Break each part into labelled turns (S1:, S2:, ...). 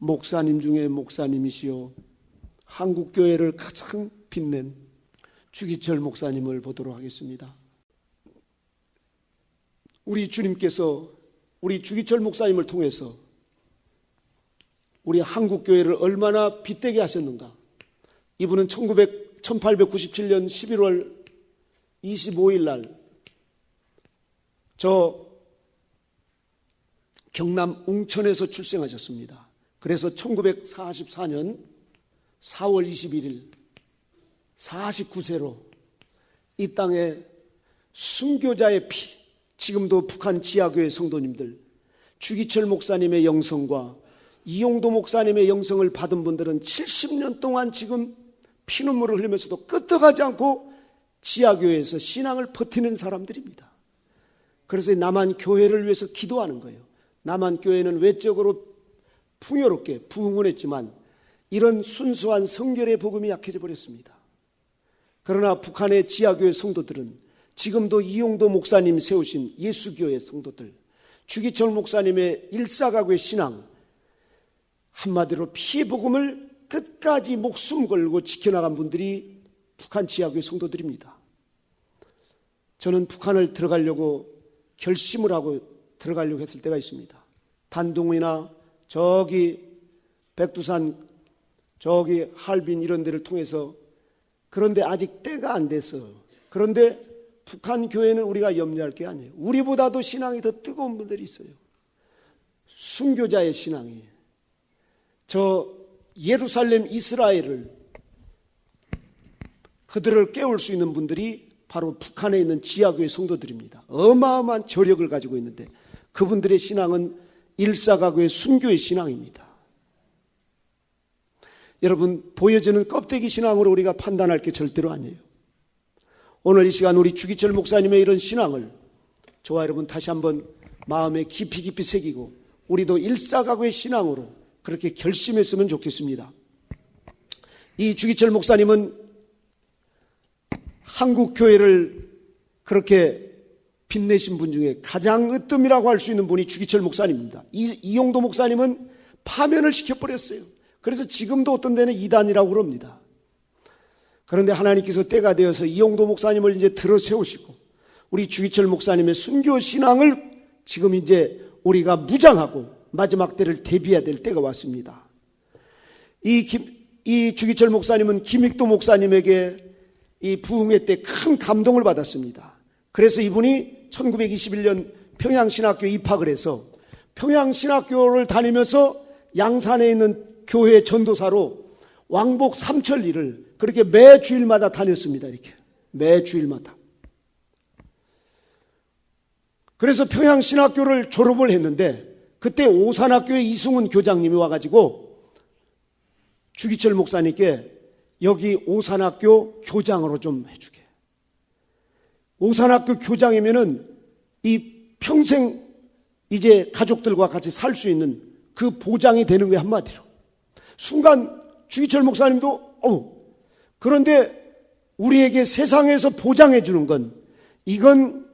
S1: 목사님 중에 목사님이시요 한국 교회를 가장 빛낸 주기철 목사님을 보도록 하겠습니다. 우리 주님께서 우리 주기철 목사님을 통해서 우리 한국 교회를 얼마나 빛되게 하셨는가? 이분은 1900 1897년 11월 25일 날 저 경남 웅천에서 출생하셨습니다. 그래서 1944년 4월 21일 49세로 이 땅에 순교자의 피, 지금도 북한 지하교회 성도님들, 주기철 목사님의 영성과 이용도 목사님의 영성을 받은 분들은 70년 동안 지금 피눈물을 흘리면서도 끄떡하지 않고 지하교회에서 신앙을 버티는 사람들입니다. 그래서 남한 교회를 위해서 기도하는 거예요. 남한 교회는 외적으로 풍요롭게 부흥원했지만 이런 순수한 성결의 복음이 약해져 버렸습니다. 그러나 북한의 지하교회 성도들은 지금도 이용도 목사님 세우신 예수교회 성도들, 주기철 목사님의 일사각의 신앙, 한마디로 피의 복음을 끝까지 목숨 걸고 지켜나간 분들이 북한 지하교회 성도들입니다. 저는 북한을 들어가려고 결심을 하고 들어가려고 했을 때가 있습니다. 단둥이나 저기 백두산 저기 할빈 이런 데를 통해서 그런데 아직 때가 안 돼서 그런데 북한 교회는 우리가 염려할 게 아니에요. 우리보다도 신앙이 더 뜨거운 분들이 있어요. 순교자의 신앙이 저 예루살렘 이스라엘을 그들을 깨울 수 있는 분들이 바로 북한에 있는 지하교회 성도들입니다. 어마어마한 저력을 가지고 있는데 그분들의 신앙은 일사가교의 순교의 신앙입니다. 여러분 보여지는 껍데기 신앙으로 우리가 판단할 게 절대로 아니에요. 오늘 이 시간 우리 주기철 목사님의 이런 신앙을 저와 여러분 다시 한번 마음에 깊이 깊이 새기고 우리도 일사가교의 신앙으로 그렇게 결심했으면 좋겠습니다. 이 주기철 목사님은 한국 교회를 그렇게 빛내신 분 중에 가장 으뜸이라고 할 수 있는 분이 주기철 목사님입니다. 이, 이용도 목사님은 파면을 시켜버렸어요. 그래서 지금도 어떤 데는 이단이라고 그럽니다. 그런데 하나님께서 때가 되어서 이용도 목사님을 이제 들어 세우시고 우리 주기철 목사님의 순교 신앙을 지금 이제 우리가 무장하고 마지막 때를 대비해야 될 때가 왔습니다. 이, 김, 이 주기철 목사님은 김익도 목사님에게 이 부흥회 때 큰 감동을 받았습니다. 그래서 이분이 1921년 평양신학교 입학을 해서 평양신학교를 다니면서 양산에 있는 교회 전도사로 왕복 삼천리를 그렇게 매 주일마다 다녔습니다. 이렇게 매 주일마다. 그래서 평양신학교를 졸업을 했는데 그때 오산학교의 이승훈 교장님이 와가지고 주기철 목사님께 여기 오산학교 교장으로 좀 해주게. 오산학교 교장이면은 이 평생 이제 가족들과 같이 살 수 있는 그 보장이 되는 게 한마디로. 순간 주기철 목사님도 어 그런데 우리에게 세상에서 보장해 주는 건 이건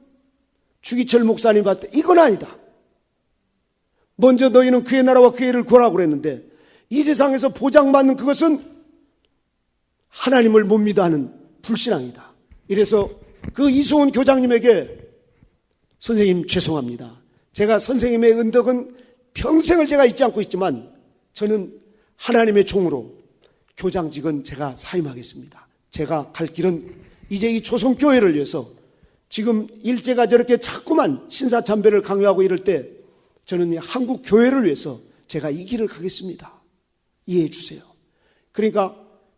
S1: 주기철 목사님 봤을 때 이건 아니다. 먼저 너희는 그의 나라와 그의 일을 구하라고 그랬는데 이 세상에서 보장받는 그것은 하나님을 못 믿어 하는 불신앙이다. 이래서 그 이승훈 교장님에게 선생님 죄송합니다. 제가 선생님의 은덕은 평생을 제가 잊지 않고 있지만 저는 하나님의 종으로 교장직은 제가 사임하겠습니다. 제가 갈 길은 이제 이 조선교회를 위해서 지금 일제가 저렇게 자꾸만 신사참배를 강요하고 이럴 때 저는 한국 교회를 위해서 제가 이 길을 가겠습니다. 이해해 주세요. 그러니까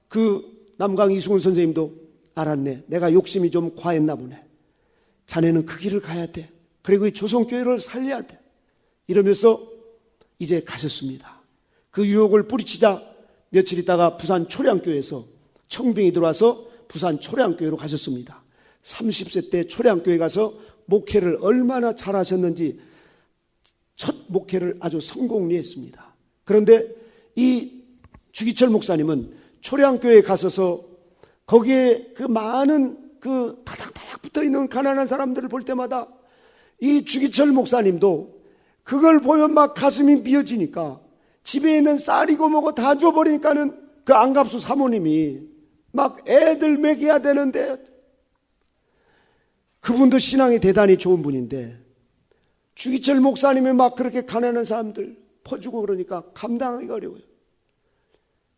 S1: 그 남강 이승훈 선생님도 알았네. 내가 욕심이 좀 과했나 보네. 자네는 그 길을 가야 돼. 그리고 이 조선교회를 살려야 돼. 이러면서 이제 가셨습니다. 그 유혹을 뿌리치자 며칠 있다가 부산 초량교회에서 청빙이 들어와서 부산 초량교회로 가셨습니다. 30세 때 초량교회 가서 목회를 얼마나 잘하셨는지 첫 목회를 아주 성공리 했습니다. 그런데 이 주기철 목사님은 초량교회에 가서서 거기에 그 많은 그 타닥타닥 붙어 있는 가난한 사람들을 볼 때마다 이 주기철 목사님도 그걸 보면 막 가슴이 미어지니까 집에 있는 쌀이고 뭐고 다 줘버리니까는 그 안갑수 사모님이 막 애들 먹여야 되는데 그분도 신앙이 대단히 좋은 분인데 주기철 목사님이 막 그렇게 가난한 사람들 퍼주고 그러니까 감당하기가 어려워요.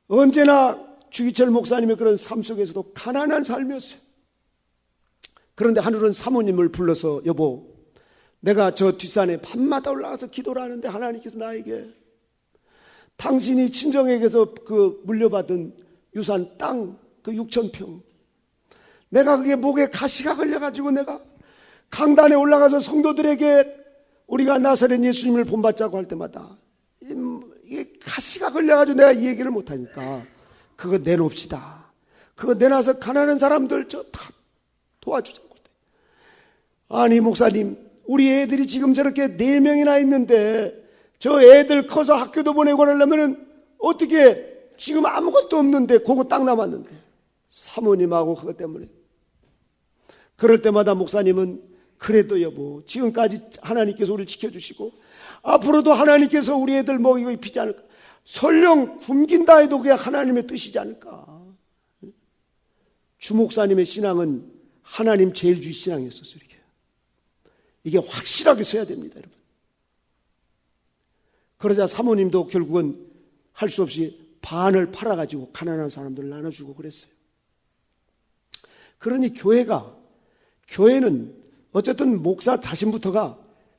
S1: 언제나 주기철 목사님의 그런 삶 속에서도 가난한 삶이었어요. 그런데 하늘은 사모님을 불러서 여보, 내가 저 뒷산에 밤마다 올라가서 기도를 하는데 하나님께서 나에게 당신이 친정에게서 그 물려받은 유산 땅 그 6천 평 내가 그게 목에 가시가 걸려가지고 내가 강단에 올라가서 성도들에게 우리가 나사렛 예수님을 본받자고 할 때마다 이- 이게 가시가 걸려가지고 내가 이 얘기를 못하니까 그거 내놓읍시다. 그거 내놔서 가난한 사람들 저 다 도와주자고. 아니 목사님 우리 애들이 지금 저렇게 네 명이나 있는데 저 애들 커서 학교도 보내고 그러려면은 어떻게 지금 아무것도 없는데 그거 딱 남았는데 사모님하고 그것 때문에 그럴 때마다 목사님은 그래도 여보 지금까지 하나님께서 우리를 지켜주시고 앞으로도 하나님께서 우리 애들 먹이고 입히지 않을까 설령 굶긴다 해도 그게 하나님의 뜻이지 않을까? 주 목사님의 신앙은 하나님 제일주의 신앙이었었어요 이게. 이게 확실하게 서야 됩니다 여러분. 그러자 사모님도 결국은 할 수 없이 반을 팔아가지고 가난한 사람들 나눠주고 그랬어요. 그러니 교회가 교회는 어쨌든 목사 자신부터가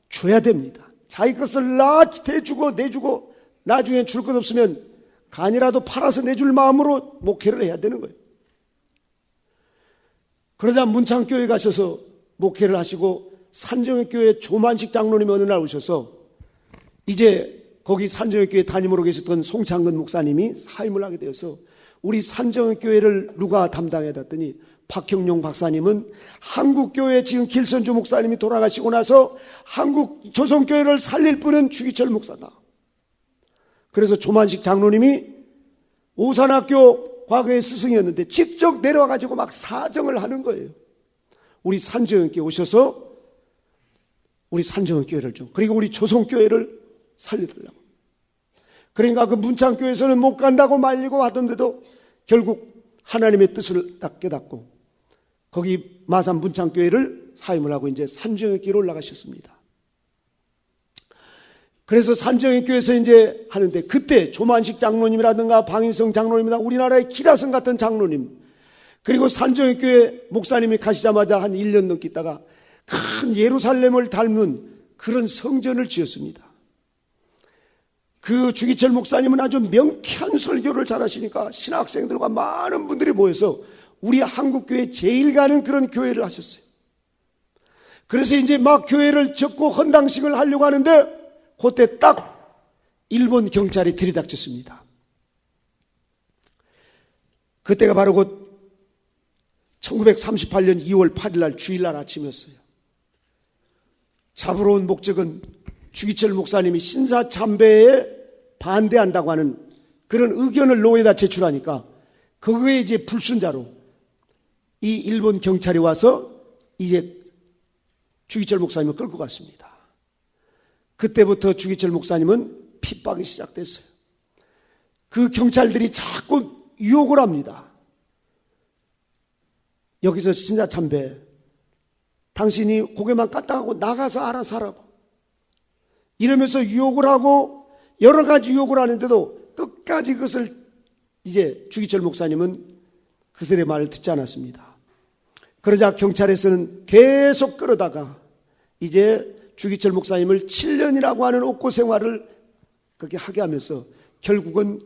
S1: 줘야 됩니다. 자기 것을 나 대주고 내주고 나중에 줄 것 없으면 간이라도 팔아서 내줄 마음으로 목회를 해야 되는 거예요. 그러자 문창교회 가셔서 목회를 하시고 산정교회 조만식 장로님이 어느 날 오셔서 이제 거기 산정교회 담임으로 계셨던 송창근 목사님이 사임을 하게 되어서 우리 산정교회를 누가 담당해야 됐더니 박형용 박사님은 한국교회 지금 길선주 목사님이 돌아가시고 나서 한국 조선교회를 살릴 분은 주기철 목사다. 그래서 조만식 장로님이 오산학교 과거의 스승이었는데 직접 내려와 가지고 막 사정을 하는 거예요. 우리 산정교회 오셔서 우리 산정교회를 좀 그리고 우리 조선교회를 살려달라고. 그러니까 그 문창교회에서는 못 간다고 말리고 하던데도 결국 하나님의 뜻을 딱 깨닫고 거기 마산 문창교회를 사임을 하고 이제 산정교회로 올라가셨습니다. 그래서 산정교회에서 이제 하는데 그때 조만식 장로님이라든가 방인성 장로님이나 우리나라의 기라성 같은 장로님 그리고 산정교회 목사님이 가시자마자 한 1년 넘게 있다가 큰 예루살렘을 닮는 그런 성전을 지었습니다. 그 주기철 목사님은 아주 명쾌한 설교를 잘 하시니까 신학생들과 많은 분들이 모여서 우리 한국교회 제일 가는 그런 교회를 하셨어요. 그래서 이제 막 교회를 접고 헌당식을 하려고 하는데 그때 딱 일본 경찰이 들이닥쳤습니다. 그때가 바로 곧 1938년 2월 8일 날 주일날 아침이었어요. 잡으러 온 목적은 주기철 목사님이 신사 참배에 반대한다고 하는 그런 의견을 노예다 제출하니까 그거에 이제 불순자로 이 일본 경찰이 와서 이제 주기철 목사님을 끌고 갔습니다. 그때부터 주기철 목사님은 핍박이 시작됐어요. 그 경찰들이 자꾸 유혹을 합니다. 여기서 신사 참배. 당신이 고개만 까딱하고 나가서 알아서 하라고. 이러면서 유혹을 하고 여러 가지 유혹을 하는데도 끝까지 그것을 이제 주기철 목사님은 그들의 말을 듣지 않았습니다. 그러자 경찰에서는 계속 끌어다가 이제 주기철 목사님을 7년이라고 하는 옥고 생활을 그렇게 하게 하면서 결국은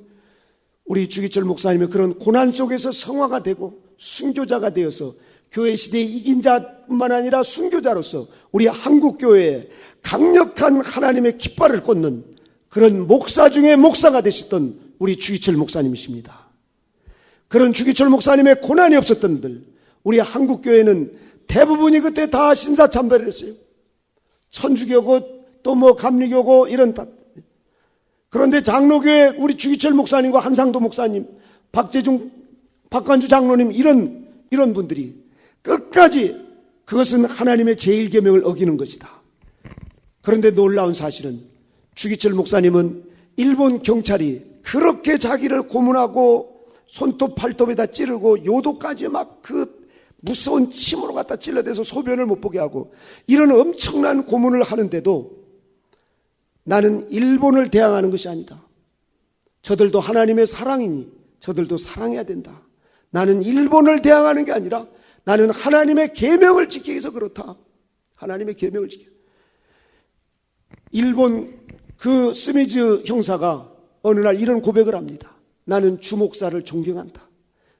S1: 우리 주기철 목사님의 그런 고난 속에서 성화가 되고 순교자가 되어서 교회 시대에 이긴 자뿐만 아니라 순교자로서 우리 한국 교회에 강력한 하나님의 깃발을 꽂는 그런 목사 중에 목사가 되셨던 우리 주기철 목사님이십니다. 그런 주기철 목사님의 고난이 없었던 들 우리 한국 교회는 대부분이 그때 다 신사 참배를 했어요. 천주교고 또 뭐 감리교고 이런 다. 그런데 장로교회 우리 주기철 목사님과 한상도 목사님, 박재중, 박관주 장로님 이런 이런 분들이 끝까지 그것은 하나님의 제일 계명을 어기는 것이다. 그런데 놀라운 사실은 주기철 목사님은 일본 경찰이 그렇게 자기를 고문하고 손톱 팔톱에다 찌르고 요도까지 막 그 무서운 침으로 갖다 찔러대서 소변을 못 보게 하고 이런 엄청난 고문을 하는데도 나는 일본을 대항하는 것이 아니다. 저들도 하나님의 사랑이니 저들도 사랑해야 된다. 나는 일본을 대항하는 게 아니라 나는 하나님의 계명을 지키기 위해서 그렇다. 하나님의 계명을 지키. 일본 그 스미즈 형사가 어느 날 이런 고백을 합니다. 나는 주목사를 존경한다.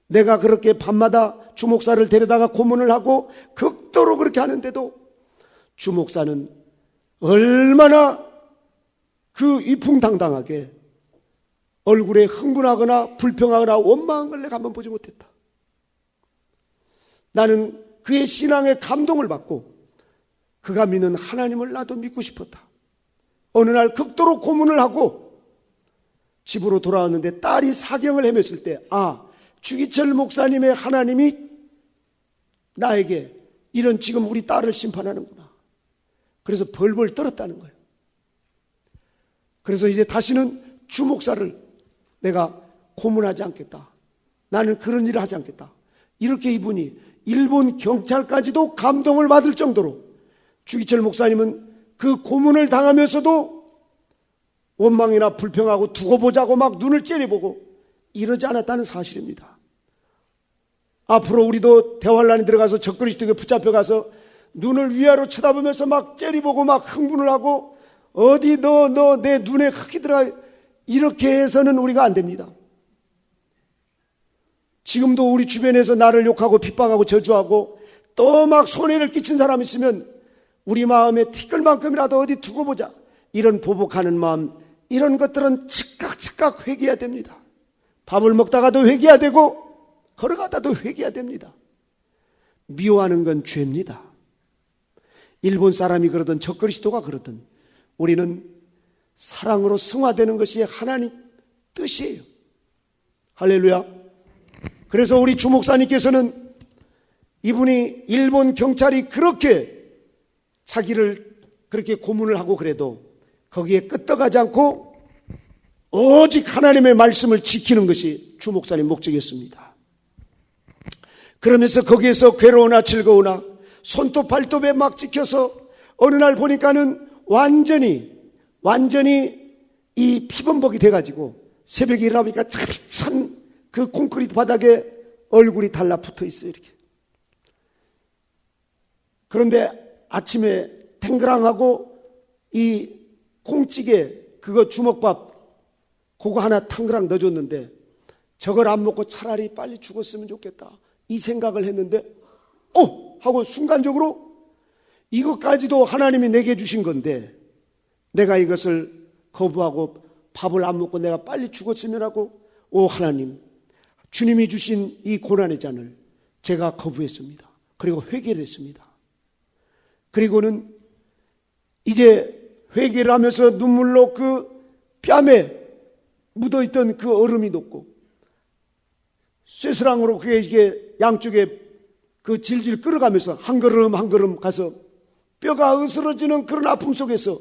S1: 내가 그렇게 밤마다 주목사를 데려다가 고문을 하고 극도로 그렇게 하는데도 주목사는 얼마나 그 위풍당당하게 얼굴에 흥분하거나 불평하거나 원망한 걸 내가 한번 보지 못했다. 나는 그의 신앙에 감동을 받고 그가 믿는 하나님을 나도 믿고 싶었다. 어느 날 극도로 고문을 하고 집으로 돌아왔는데 딸이 사경을 헤맸을 때, 아, 주기철 목사님의 하나님이 나에게 이런 지금 우리 딸을 심판하는구나. 그래서 벌벌 떨었다는 거예요. 그래서 이제 다시는 주 목사를 내가 고문하지 않겠다. 나는 그런 일을 하지 않겠다. 이렇게 이분이 일본 경찰까지도 감동을 받을 정도로 주기철 목사님은 그 고문을 당하면서도 원망이나 불평하고 두고 보자고 막 눈을 째려보고 이러지 않았다는 사실입니다. 앞으로 우리도 대환란에 들어가서 적그리스도에게 붙잡혀가서 눈을 위아래로 쳐다보면서 막 째려보고 막 흥분을 하고 어디 너 너 내 눈에 흙이 들어 이렇게 해서는 우리가 안 됩니다. 지금도 우리 주변에서 나를 욕하고 핍박하고 저주하고 또 막 손해를 끼친 사람 있으면 우리 마음에 티끌만큼이라도 어디 두고 보자. 이런 보복하는 마음, 이런 것들은 즉각 즉각 회개해야 됩니다. 밥을 먹다가도 회개해야 되고 걸어가다도 회개해야 됩니다. 미워하는 건 죄입니다. 일본 사람이 그러든 적그리스도가 그러든 우리는 사랑으로 승화되는 것이 하나님 뜻이에요. 할렐루야. 그래서 우리 주목사님께서는 이분이 일본 경찰이 그렇게 자기를 그렇게 고문을 하고 그래도 거기에 끄떡하지 않고 오직 하나님의 말씀을 지키는 것이 주목사님 목적이었습니다. 그러면서 거기에서 괴로우나 즐거우나 손톱 발톱에 막 찍혀서 어느 날 보니까는 완전히 완전히 이 피범벅이 돼가지고 새벽에 일어나니까 찬그 콘크리트 바닥에 얼굴이 달라붙어 있어요 이렇게. 그런데 아침에 탱그랑하고 이 콩찌개 그거 주먹밥 그거 하나 탕그랑 넣어줬는데 저걸 안 먹고 차라리 빨리 죽었으면 좋겠다 이 생각을 했는데 어 하고 순간적으로 이것까지도 하나님이 내게 주신 건데 내가 이것을 거부하고 밥을 안 먹고 내가 빨리 죽었으면 하고 오 하나님 주님이 주신 이 고난의 잔을 제가 거부했습니다. 그리고 회개를 했습니다. 그리고는 이제 회개를 하면서 눈물로 그 뺨에 묻어있던 그 얼음이 녹고 쇠스랑으로 그게 이게 양쪽에 그 질질 끌어가면서 한 걸음 한 걸음 가서 뼈가 으스러지는 그런 아픔 속에서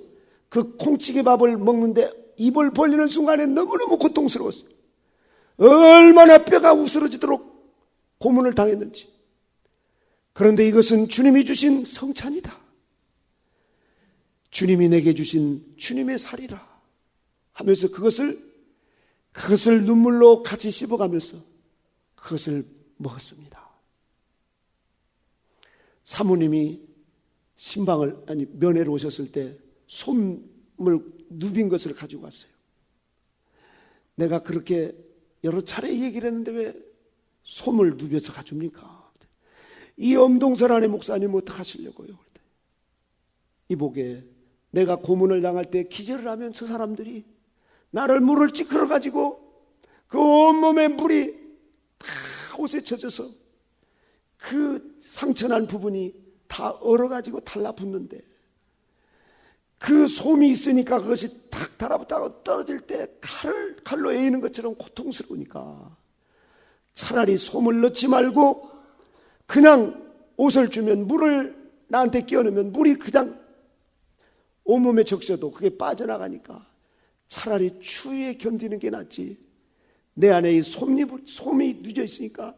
S1: 그 콩찌개 밥을 먹는데 입을 벌리는 순간에 너무너무 고통스러웠어요. 얼마나 뼈가 우스러지도록 고문을 당했는지. 그런데 이것은 주님이 주신 성찬이다. 주님이 내게 주신 주님의 살이라 하면서 그것을 그것을 눈물로 같이 씹어가면서 그것을 먹었습니다. 사모님이 신방을 아니 면회로 오셨을 때 솜을 누빈 것을 가지고 왔어요. 내가 그렇게 여러 차례 얘기를 했는데 왜 솜을 누벼서 가줍니까? 이 엄동설 안에 목사님 어떡하시려고요? 이복에 내가 고문을 당할 때 기절을 하면 저 사람들이 나를 물을 찌그러 가지고 그 온몸에 물이 다 옷에 젖어서 그 상처난 부분이 다 얼어가지고 달라붙는데 그 솜이 있으니까 그것이 탁 달아붙다가 떨어질 때 칼을 칼로 에이는 것처럼 고통스러우니까 차라리 솜을 넣지 말고 그냥 옷을 주면 물을 나한테 끼워 넣으면 물이 그냥 온몸에 적셔도 그게 빠져나가니까 차라리 추위에 견디는 게 낫지. 내 안에 이 솜잎을, 솜이 늦어 있으니까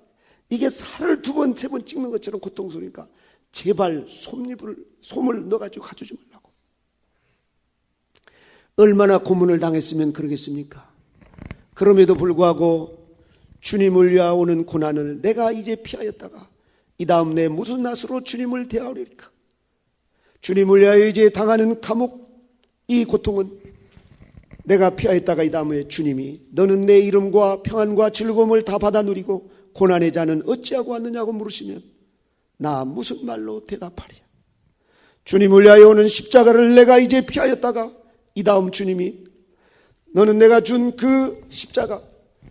S1: 이게 살을 두 번, 세 번 찍는 것처럼 고통스러우니까 제발 솜잎을, 솜을 넣어가지고 가져오지 말라고. 얼마나 고문을 당했으면 그러겠습니까? 그럼에도 불구하고 주님을 위하여 오는 고난을 내가 이제 피하였다가 이 다음 내 무슨 낯으로 주님을 대하리까? 주님을 위하여 이제 당하는 감옥 이 고통은 내가 피하였다가 이 다음에 주님이 너는 내 이름과 평안과 즐거움을 다 받아 누리고 고난의 자는 어찌하고 왔느냐고 물으시면 나 무슨 말로 대답하리야. 주님을 위하여 오는 십자가를 내가 이제 피하였다가 이 다음 주님이 너는 내가 준 그 십자가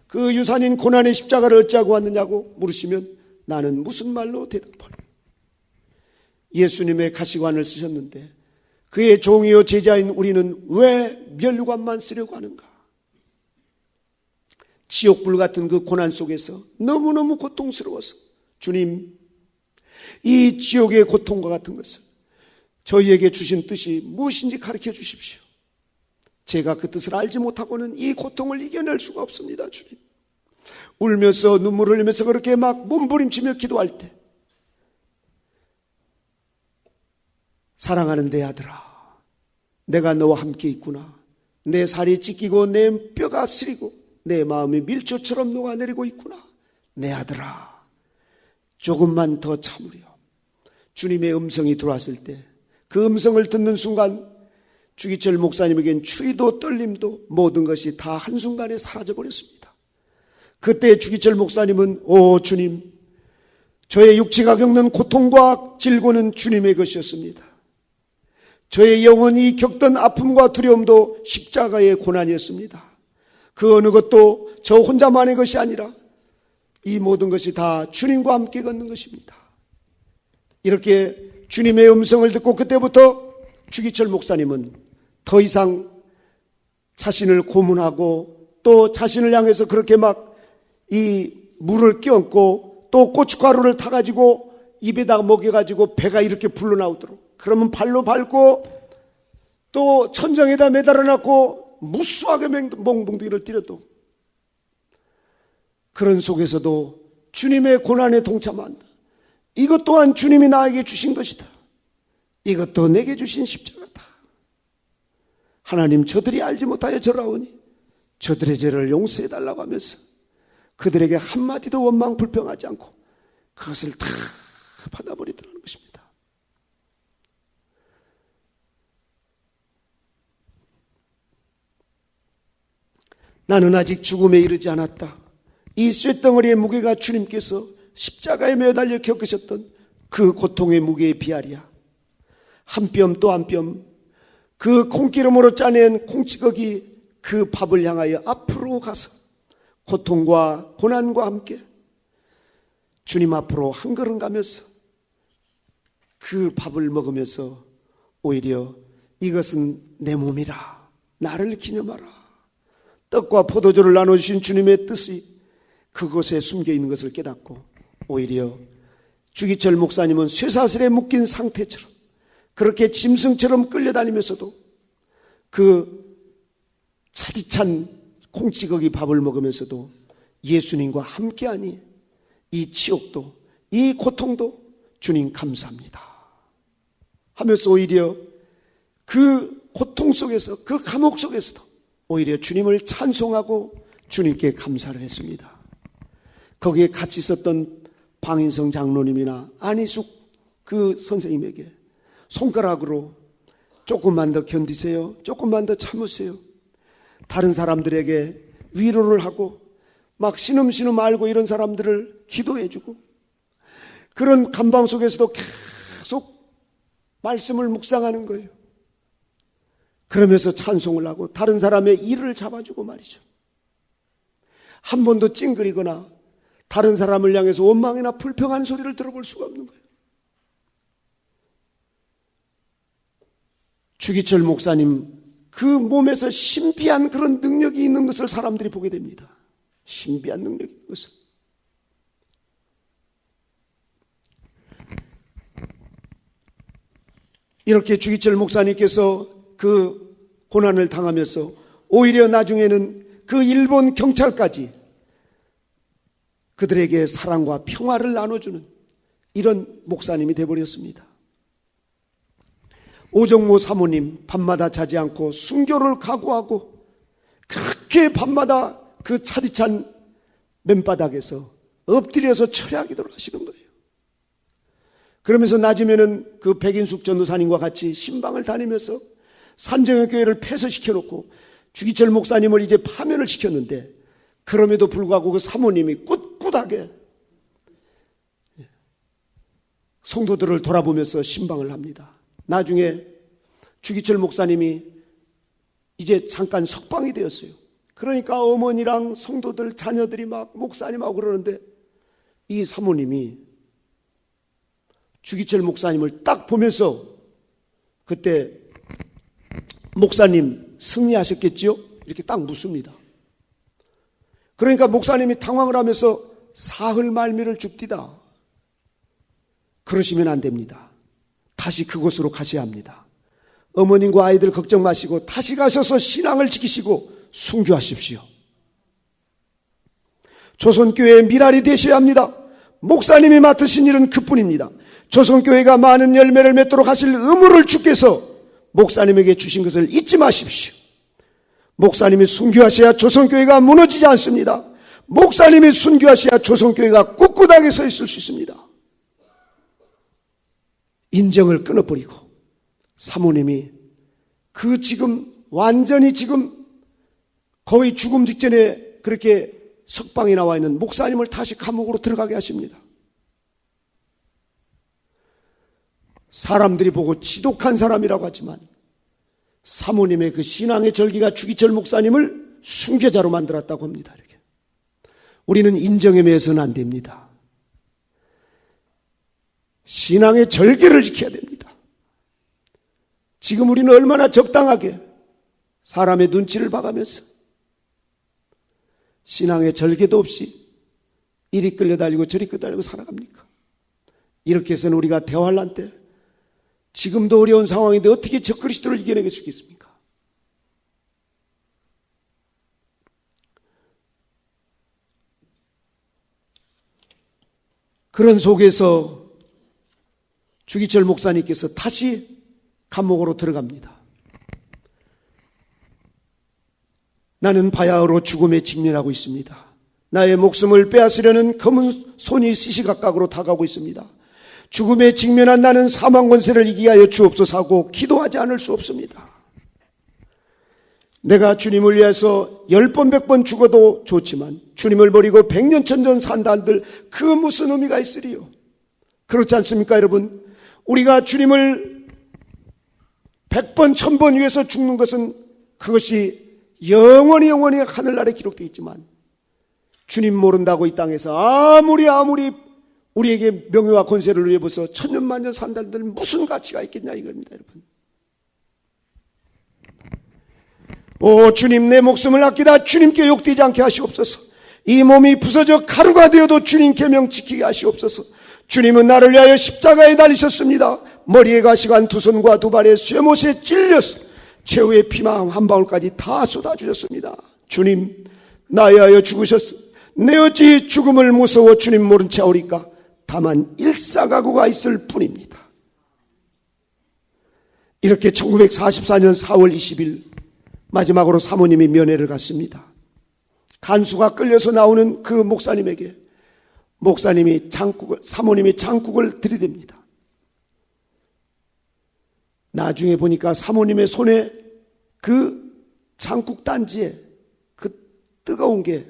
S1: 그 유산인 고난의 십자가를 어찌하고 왔느냐고 물으시면 나는 무슨 말로 대답하리. 예수님의 가시관을 쓰셨는데 그의 종이요 제자인 우리는 왜 멸관만 쓰려고 하는가? 지옥불 같은 그 고난 속에서 너무너무 고통스러워서 주님 이 지옥의 고통과 같은 것을 저희에게 주신 뜻이 무엇인지 가르쳐 주십시오. 제가 그 뜻을 알지 못하고는 이 고통을 이겨낼 수가 없습니다, 주님. 울면서 눈물을 흘리면서 그렇게 막 몸부림치며 기도할 때 사랑하는 내 아들아, 내가 너와 함께 있구나. 내 살이 찢기고 내 뼈가 쓰리고 내 마음이 밀초처럼 녹아내리고 있구나. 내 아들아, 조금만 더 참으렴. 주님의 음성이 들어왔을 때 그 음성을 듣는 순간 주기철 목사님에겐 추위도 떨림도 모든 것이 다 한순간에 사라져 버렸습니다. 그때 주기철 목사님은 오 주님 저의 육체가 겪는 고통과 질고는 주님의 것이었습니다. 저의 영혼이 겪던 아픔과 두려움도 십자가의 고난이었습니다. 그 어느 것도 저 혼자만의 것이 아니라 이 모든 것이 다 주님과 함께 걷는 것입니다. 이렇게 주님의 음성을 듣고 그때부터 주기철 목사님은 더 이상 자신을 고문하고 또 자신을 향해서 그렇게 막 이 물을 끼얹고 또 고춧가루를 타가지고 입에다가 먹여가지고 배가 이렇게 불러나오도록 그러면 발로 밟고 또 천장에다 매달아 놨고 무수하게 멍멍둥이를 때려도 그런 속에서도 주님의 고난에 동참한다. 이것 또한 주님이 나에게 주신 것이다. 이것도 내게 주신 십자가다. 하나님 저들이 알지 못하여 저라오니 저들의 죄를 용서해 달라고 하면서 그들에게 한마디도 원망 불평하지 않고 그것을 다 받아버리더라는 것입니다. 나는 아직 죽음에 이르지 않았다. 이 쇳덩어리의 무게가 주님께서 십자가에 매달려 겪으셨던 그 고통의 무게에 비하리야. 한 뼘 또 한 뼘, 그 콩기름으로 짜낸 콩찌꺼기 그 밥을 향하여 앞으로 가서 고통과 고난과 함께 주님 앞으로 한 걸음 가면서 그 밥을 먹으면서 오히려 이것은 내 몸이라 나를 기념하라. 떡과 포도주를 나눠주신 주님의 뜻이 그곳에 숨겨 있는 것을 깨닫고 오히려 주기철 목사님은 쇠사슬에 묶인 상태처럼 그렇게 짐승처럼 끌려다니면서도 그 차디찬 콩찌꺼기 밥을 먹으면서도 예수님과 함께하니 이 치욕도 이 고통도 주님 감사합니다. 하면서 오히려 그 고통 속에서 그 감옥 속에서도 오히려 주님을 찬송하고 주님께 감사를 했습니다. 거기에 같이 있었던 방인성 장로님이나 안희숙 그 선생님에게 손가락으로 조금만 더 견디세요. 조금만 더 참으세요. 다른 사람들에게 위로를 하고 막 신음신음 알고 이런 사람들을 기도해주고 그런 감방 속에서도 계속 말씀을 묵상하는 거예요. 그러면서 찬송을 하고 다른 사람의 일을 잡아주고 말이죠. 한 번도 찡그리거나 다른 사람을 향해서 원망이나 불평한 소리를 들어볼 수가 없는 거예요. 주기철 목사님 그 몸에서 신비한 그런 능력이 있는 것을 사람들이 보게 됩니다. 신비한 능력이 있는 것을. 이렇게 주기철 목사님께서 그 고난을 당하면서 오히려 나중에는 그 일본 경찰까지 그들에게 사랑과 평화를 나눠주는 이런 목사님이 되어버렸습니다. 오정모 사모님 밤마다 자지 않고 순교를 각오하고 그렇게 밤마다 그 차디찬 맨바닥에서 엎드려서 철야기도를 하시는 거예요. 그러면서 낮이면은 그 백인숙 전도사님과 같이 신방을 다니면서 산정의 교회를 폐쇄시켜 놓고 주기철 목사님을 이제 파면을 시켰는데 그럼에도 불구하고 그 사모님이 꿋꿋하게 성도들을 돌아보면서 신방을 합니다. 나중에 주기철 목사님이 이제 잠깐 석방이 되었어요. 그러니까 어머니랑 성도들 자녀들이 막 목사님하고 그러는데 이 사모님이 주기철 목사님을 딱 보면서 그때 목사님 승리하셨겠지요? 이렇게 딱 묻습니다. 그러니까 목사님이 당황을 하면서 사흘 말미를 줍디다. 그러시면 안 됩니다. 다시 그곳으로 가셔야 합니다. 어머님과 아이들 걱정 마시고 다시 가셔서 신앙을 지키시고 순교하십시오. 조선교회의 미랄이 되셔야 합니다. 목사님이 맡으신 일은 그뿐입니다. 조선교회가 많은 열매를 맺도록 하실 의무를 주께서 목사님에게 주신 것을 잊지 마십시오. 목사님이 순교하셔야 조선교회가 무너지지 않습니다. 목사님이 순교하셔야 조선교회가 꿋꿋하게 서 있을 수 있습니다. 인정을 끊어버리고 사모님이 그 지금 완전히 지금 거의 죽음 직전에 그렇게 석방에 나와 있는 목사님을 다시 감옥으로 들어가게 하십니다. 사람들이 보고 지독한 사람이라고 하지만 사모님의 그 신앙의 절기가 주기철 목사님을 순교자로 만들었다고 합니다. 이렇게. 우리는 인정에 매여서는 안 됩니다. 신앙의 절기를 지켜야 됩니다. 지금 우리는 얼마나 적당하게 사람의 눈치를 봐가면서 신앙의 절개도 없이 이리 끌려다니고 저리 끌려다니고 살아갑니까? 이렇게 해서는 우리가 대환란 때 지금도 어려운 상황인데 어떻게 저 그리스도를 이겨내게 수겠습니까? 그런 속에서 주기철 목사님께서 다시 감옥으로 들어갑니다. 나는 바야흐로 죽음에 직면하고 있습니다. 나의 목숨을 빼앗으려는 검은 손이 시시각각으로 다가오고 있습니다. 죽음에 직면한 나는 사망 권세를 이기게 하여 주옵소서 하고 기도하지 않을 수 없습니다. 내가 주님을 위해서 열 번, 백 번 죽어도 좋지만 주님을 버리고 백년, 천년 산다 한들 그 무슨 의미가 있으리요? 그렇지 않습니까, 여러분? 우리가 주님을 백 번, 천 번 위해서 죽는 것은 그것이 영원히 영원히 하늘나라에 기록되어 있지만 주님 모른다고 이 땅에서 아무리 아무리 우리에게 명예와 권세를 누려보서 천년만년 산다들 무슨 가치가 있겠냐 이겁니다 여러분. 오 주님 내 목숨을 아끼다 주님께 욕되지 않게 하시옵소서. 이 몸이 부서져 가루가 되어도 주님 계명 지키게 하시옵소서. 주님은 나를 위하여 십자가에 달리셨습니다. 머리에 가시관 두 손과 두 발에 쇠못에 찔렸어 최후의 피망 한 방울까지 다 쏟아주셨습니다. 주님 나에 하여 죽으셨어 내 어찌 죽음을 무서워 주님 모른 채 하오리까 다만 일사가구가 있을 뿐입니다. 이렇게 1944년 4월 20일 마지막으로 사모님이 면회를 갔습니다. 간수가 끌려서 나오는 그 목사님에게 목사님이 장국을 사모님이 장국을 들이댑니다. 나중에 보니까 사모님의 손에 그 장국 단지에 그 뜨거운 게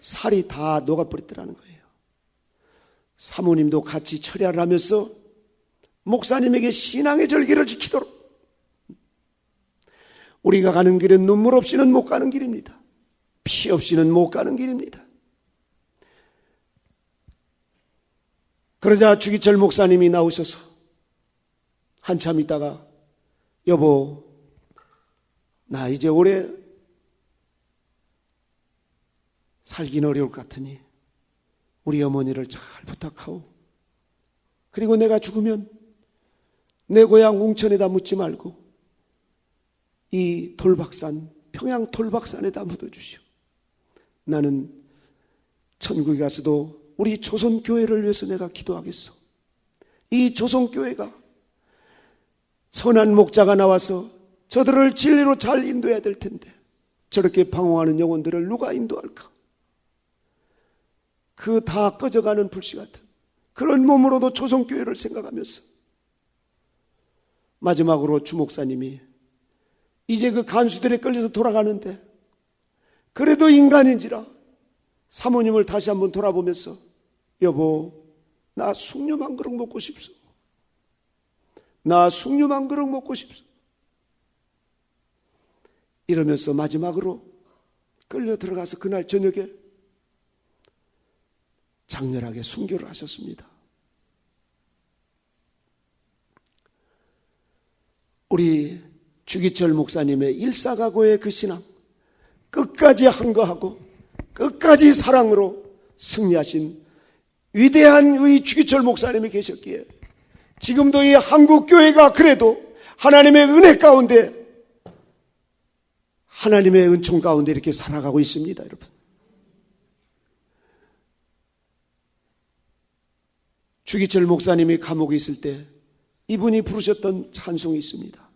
S1: 살이 다 녹아버렸더라는 거예요. 사모님도 같이 철야를 하면서 목사님에게 신앙의 절기를 지키도록 우리가 가는 길은 눈물 없이는 못 가는 길입니다. 피 없이는 못 가는 길입니다. 그러자 주기철 목사님이 나오셔서 한참 있다가 여보 나 이제 오래 살긴 어려울 것 같으니 우리 어머니를 잘 부탁하오. 그리고 내가 죽으면 내 고향 웅천에다 묻지 말고 이 돌박산 평양 돌박산에다 묻어주시오. 나는 천국에 가서도 우리 조선교회를 위해서 내가 기도하겠소. 이 조선교회가 선한 목자가 나와서 저들을 진리로 잘 인도해야 될 텐데 저렇게 방황하는 영혼들을 누가 인도할까? 그 다 꺼져가는 불씨 같은 그런 몸으로도 조선교회를 생각하면서 마지막으로 주목사님이 이제 그 간수들에 끌려서 돌아가는데 그래도 인간인지라 사모님을 다시 한번 돌아보면서 여보 나 숭늉 한 그릇 먹고 싶소. 나 숭늉 한 그릇 먹고 싶소. 이러면서 마지막으로 끌려 들어가서 그날 저녁에 장렬하게 순교를 하셨습니다. 우리 주기철 목사님의 일사각오의 그 신앙 끝까지 한거하고 끝까지 사랑으로 승리하신 위대한 우리 주기철 목사님이 계셨기에 지금도 이 한국 교회가 그래도 하나님의 은혜 가운데 하나님의 은총 가운데 이렇게 살아가고 있습니다, 여러분. 주기철 목사님이 감옥에 있을 때 이분이 부르셨던 찬송이 있습니다.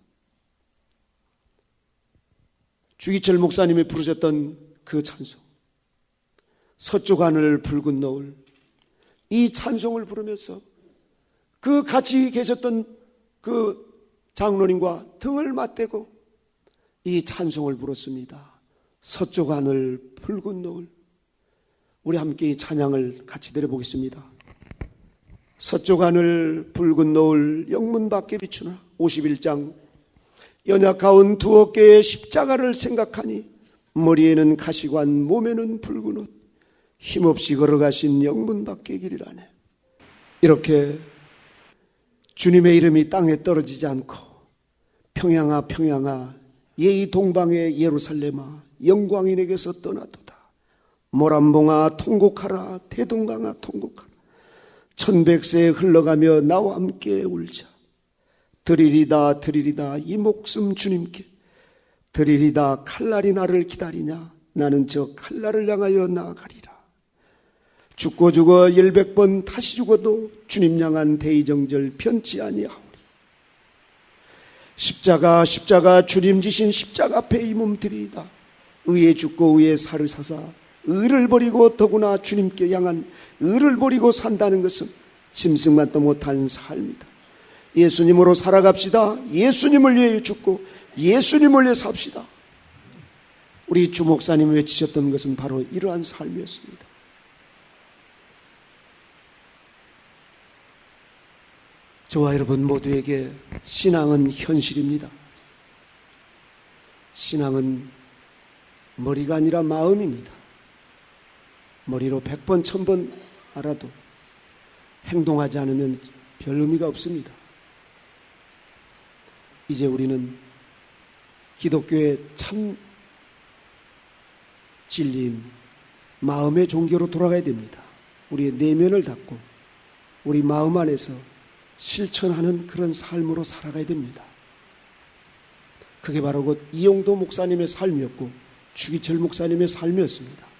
S1: 주기철 목사님이 부르셨던 그 찬송. 서쪽 하늘 붉은 노을. 이 찬송을 부르면서 그 같이 계셨던 그 장로님과 등을 맞대고 이 찬송을 부르습니다. 서쪽 하늘 붉은 노을. 우리 함께 이 찬양을 같이 드려보겠습니다. 서쪽 하늘 붉은 노을 영문 밖에 비추나. 51장. 연약가운 두 어깨의 십자가를 생각하니 머리에는 가시관 몸에는 붉은 옷. 힘없이 걸어가신 영문 밖의 길이라네. 이렇게 주님의 이름이 땅에 떨어지지 않고 평양아 평양아 예의 동방의 예루살렘아 영광인에게서 떠나도다. 모란봉아 통곡하라 대동강아 통곡하라 천백세 흘러가며 나와 함께 울자. 드리리다 드리리다 이 목숨 주님께 드리리다 칼날이 나를 기다리냐 나는 저 칼날을 향하여 나아가리라. 죽고 죽어 열백 번 다시 죽어도 주님 향한 대의정절 편치 아니하오리. 십자가 십자가 주님 지신 십자가 앞에 이 몸 드리리다. 의에 죽고 의에 살을 사사 의를 버리고 더구나 주님께 향한 의를 버리고 산다는 것은 짐승만도 못한 삶이다. 예수님으로 살아갑시다. 예수님을 위해 죽고 예수님을 위해 삽시다. 우리 주목사님 외치셨던 것은 바로 이러한 삶이었습니다. 저와 여러분 모두에게 신앙은 현실입니다. 신앙은 머리가 아니라 마음입니다. 머리로 백 번, 천번 알아도 행동하지 않으면 별 의미가 없습니다. 이제 우리는 기독교의 참 진리인 마음의 종교로 돌아가야 됩니다. 우리의 내면을 닫고 우리 마음 안에서 실천하는 그런 삶으로 살아가야 됩니다. 그게 바로 그 이용도 목사님의 삶이었고 주기철 목사님의 삶이었습니다.